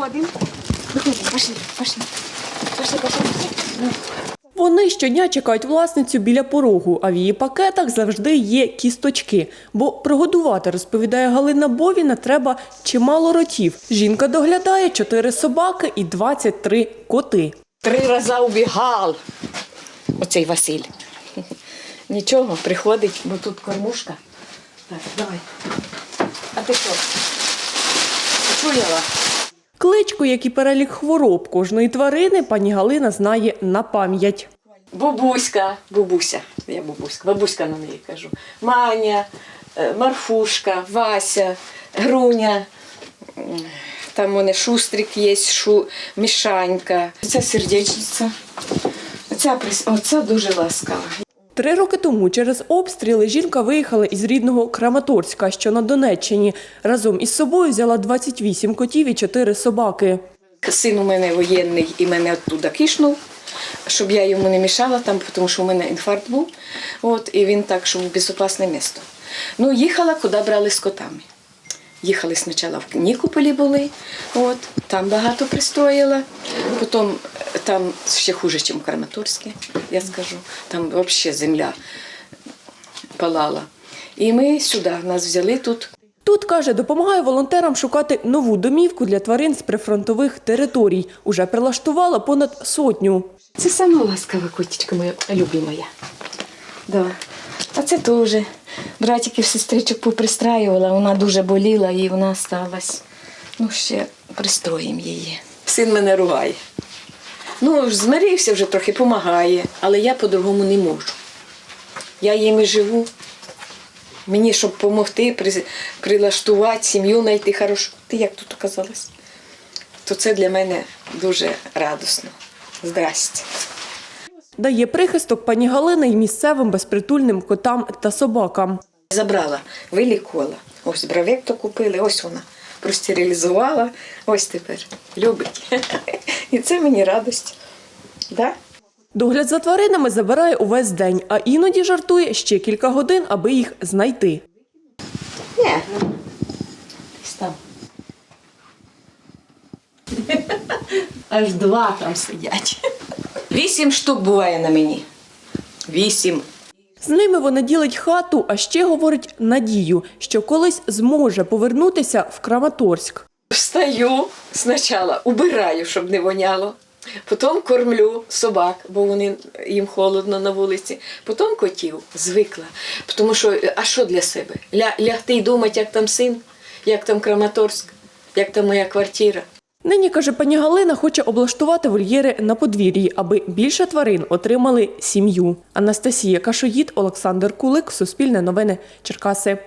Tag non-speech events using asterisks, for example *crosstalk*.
Виходимо. Виходимо, пошли, пошли. Пошли, пошли. Вони щодня чекають власницю біля порогу, а в її пакетах завжди є кісточки. Бо прогодувати, розповідає Галина Бовіна, треба чимало ротів. Жінка доглядає чотири собаки і 23 коти. Три рази убігав оцей Василь. *laughs* Нічого, приходить, бо тут кормушка. Так, давай. А ти що? Почуяла? Кличку, як і перелік хвороб кожної тварини, пані Галина знає на пам'ять. Бабуська, бабуся, я бабуська, бабуська на неї кажу. Маня, е, Марфушка, Вася, Груня. Там у мене шустрик є, шу, мішанька. Це сердечниця. Оця, оця дуже ласкава. Три роки тому через обстріли жінка виїхала із рідного Краматорська, що на Донеччині. Разом із собою взяла 28 котів і 4 собаки. Син у мене воєнний і мене оттуда кишнув, щоб я йому не мішала там, тому що у мене інфаркт був. От, і він так, щоб в безпечне місто. Ну, їхала, куди брали з котами. Їхали спочатку в Нікополі були, от, там багато пристроїла. Потім там ще хуже, ніж в Краматорське, я скажу. Там взагалі земля палала. І ми сюди нас взяли тут. Тут, каже, допомагає волонтерам шукати нову домівку для тварин з прифронтових територій. Уже прилаштувала понад сотню. Це сама ласкава котичка моя любимая. Да. А це теж. Братиків, сестричок попристраювала, вона дуже боліла і вона сталась. Ну, ще пристроїмо її. Син мене ругає. Ну, змирився вже трохи, допомагає, але я по-другому не можу. Я їм і живу. Мені, щоб допомогти, при- прилаштувати сім'ю, знайти хорошу. Ти як тут оказалась? То це для мене дуже радісно. Здрасте. Дає прихисток пані Галина й місцевим безпритульним котам та собакам. Забрала, вилікувала. Ось бравекту купили, ось вона простерилізувала, ось тепер любить. *laughs* І це мені радість. Да? Догляд за тваринами забирає увесь день, а іноді жартує ще кілька годин, аби їх знайти. Ні. Десь там. *laughs* Аж два там сидять. Вісім штук буває на мені. Вісім. З ними вона ділить хату, а ще говорить надію, що колись зможе повернутися в Краматорськ. Встаю спочатку, убираю, щоб не воняло. Потім кормлю собак, бо вони їм холодно на вулиці. Потім котів звикла. Тому що, а що для себе? Ля, лягти і думати, як там син, як там Краматорськ, як там моя квартира. Нині, каже пані Галина, хоче облаштувати вольєри на подвір'ї, аби більше тварин отримали сім'ю. Анастасія Кашоїд, Олександр Кулик, Суспільне новини, Черкаси.